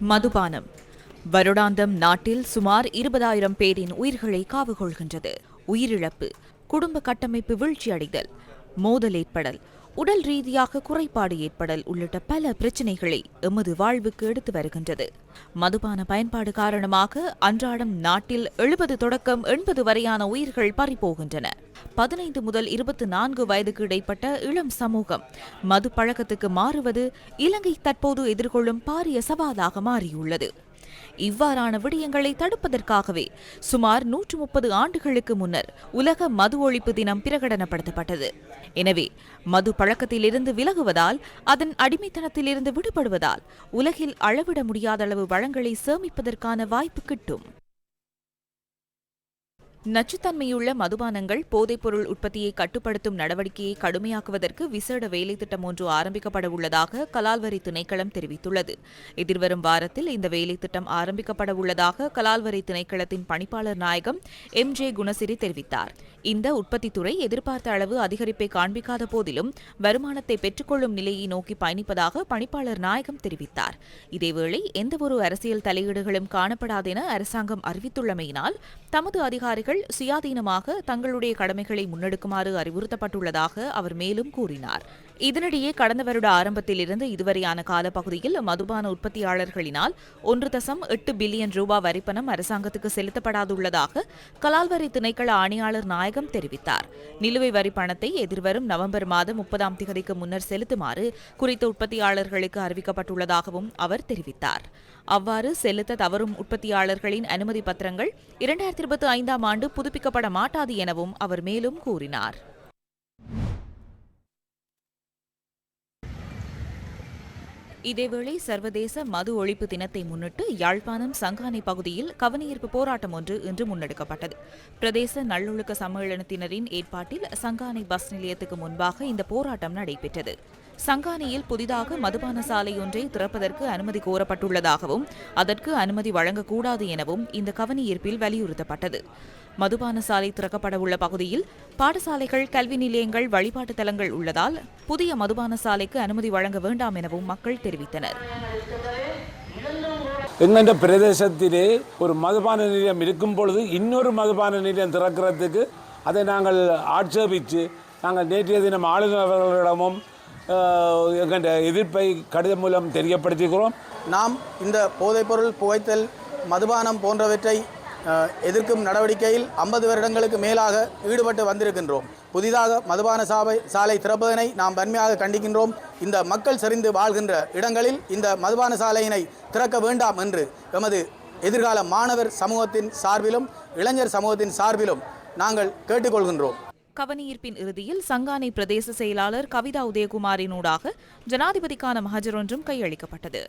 மதுபானம். வருடாந்தம் நாட்டில் சுமார் இருபதாயிரம் பேரின் உயிர்களை காவு கொள்கின்றது உயிரிழப்பு குடும்ப கட்டமைப்பு வீழ்ச்சியடைதல் மோதல் ஏற்படல் உடல் ரீதியாக குறைபாடு ஏற்படல் உள்ளிட்ட பல பிரச்சினைகளை எமது வாழ்வுக்கு எடுத்து வருகின்றது. மதுபான பயன்பாடு காரணமாக அன்றாடம் நாட்டில் எழுபது தொடக்கம் எண்பது வரையான உயிர்கள் பறிபோகின்றன. பதினைந்து முதல் இருபத்தி நான்கு வயதுக்கு இடைப்பட்ட இளம் சமூகம் மது பழக்கத்துக்கு மாறுவது இலங்கை தற்போது எதிர்கொள்ளும் பாரிய சவாலாக மாறியுள்ளது. இவ்வாறான விடயங்களை தடுப்பதற்காகவே சுமார் நூற்று முப்பது ஆண்டுகளுக்கு முன்னர் உலக மது ஒழிப்பு தினம் பிரகடனப்படுத்தப்பட்டது. எனவே மது பழக்கத்திலிருந்து விலகுவதால் அதன் அடிமைத்தனத்திலிருந்து விடுபடுவதால் உலகில் அளவிட முடியாத அளவு வளங்களை சேமிப்பதற்கான வாய்ப்பு கிட்டும். நச்சுத்தன்மையுள்ள மதுபானங்கள் போதைப்பொருள் உற்பத்தியை கட்டுப்படுத்தும் நடவடிக்கையை கடுமையாக்குவதற்கு விசேட வேலைத்திட்டம் ஒன்று ஆரம்பிக்கப்பட உள்ளதாக கலால்வரி திணைக்களம் தெரிவித்துள்ளது. எதிர்வரும் வாரத்தில் இந்த வேலைத்திட்டம் ஆரம்பிக்கப்பட உள்ளதாக கலால்வரி திணைக்களத்தின் பணிப்பாளர் நாயகம் எம். ஜே. குணசிறி தெரிவித்தார். இந்த உற்பத்தித்துறை எதிர்பார்த்த அளவு அதிகரிப்பை காண்பிக்காத போதிலும் வருமானத்தை பெற்றுக்கொள்ளும் நிலையை நோக்கி பயணிப்பதாக பணிப்பாளர் நாயகம் தெரிவித்தார். இதேவேளை எந்தவொரு அரசியல் தலையீடுகளும் காணப்படாதென அரசாங்கம் அறிவித்துள்ளமையினால் தமது அதிகாரிகள் அதிகாரிகள் சுயாதீனமாக தங்களுடைய கடமைகளை முன்னெடுக்குமாறு அறிவுறுத்தப்பட்டுள்ளதாக அவர் மேலும் கூறினார். இதனிடையே கடந்த வருட ஆரம்பத்திலிருந்து இதுவரையான காலப்பகுதியில் மதுபான உற்பத்தியாளர்களினால் ஒன்று தசம் எட்டு பில்லியன் ரூபாய் வரிப்பணம் அரசாங்கத்துக்கு செலுத்தப்படாதுள்ளதாக கலால்வரி திணைக்கள ஆணையாளர் நாயகம் தெரிவித்தார். நிலுவை வரி பணத்தை எதிர்வரும் நவம்பர் மாதம் முப்பதாம் திகதிக்கு முன்னர் செலுத்துமாறு குறித்த உற்பத்தியாளர்களுக்கு அறிவிக்கப்பட்டுள்ளதாகவும் அவர் தெரிவித்தார். அவ்வாறு செலுத்த தவறும் உற்பத்தியாளர்களின் அனுமதி பத்திரங்கள் இரண்டாயிரத்தி இருபத்தி ஐந்தாம் ஆண்டு புதுப்பிக்கப்பட மாட்டாது எனவும் அவர் மேலும் கூறினார். இதேவேளை சர்வதேச மது ஒழிப்பு தினத்தை முன்னிட்டு யாழ்ப்பாணம் சங்கானை பகுதியில் கவனஈர்ப்பு போராட்டம் ஒன்று இன்று முன்னெடுக்கப்பட்டது. பிரதேச நல்லொழுக்க சம்மேளனத்தினரின் ஏற்பாட்டில் சங்கானை பஸ் நிலையத்துக்கு முன்பாக இந்த போராட்டம் நடைபெற்றது. சங்கானியில் புதிதாக மதுபான சாலை ஒன்றை திறப்பதற்கு அனுமதி கோரப்பட்டுள்ளதாகவும் அதற்கு அனுமதி வழங்கக்கூடாது எனவும் இந்த கவனஈர்ப்பில் வலியுறுத்தப்பட்டது. மதுபான சாலை திறக்கப்பட உள்ள பகுதியில் பாடசாலைகள் கல்வி நிலையங்கள் வழிபாட்டு தலங்கள் உள்ளதால் புதிய மதுபான சாலைக்கு அனுமதி வழங்க வேண்டாம் எனவும் மக்கள் தெரிவித்தனர். எங்கென்ற பிரதேசத்திலே ஒரு மதுபான நிலையம் இருக்கும் பொழுது இன்னொரு மதுபான நிலையம் திறக்கிறதுக்கு அதை நாங்கள் ஆட்சேபித்து நாங்கள் நேற்றைய தினம் ஆளுநர் அவர்களிடமும் அஹ், எதிர்ப்பை கடிதம் மூலம் தெரியப்படுத்துகிறோம் நாம் இந்த போதைப்பொருள் புகைத்தல் மதுபானம் போன்றவற்றை எதிர்க்கும் நடவடிக்கையில் ஐம்பது வருடங்களுக்கு மேலாக ஈடுபட்டு வந்திருக்கின்றோம். புதிதாக மதுபான சாலை சாலை திறப்பதனை நாம் வன்மையாக கண்டிக்கின்றோம். இந்த மக்கள் சரிந்து வாழ்கின்ற இடங்களில் இந்த மதுபான சாலையினை திறக்க வேண்டாம் என்று எமது எதிர்கால மாணவர் சமூகத்தின் சார்பிலும் இளைஞர் சமூகத்தின் சார்பிலும் நாங்கள் கேட்டுக்கொள்கின்றோம். கவனியீர்ப்பின் இறுதியில் சங்கானை பிரதேச செயலாளர் கவிதா உதயகுமாரினூடாக ஜனாதிபதிக்கான மகஜரொன்றும் கையளிக்கப்பட்டது.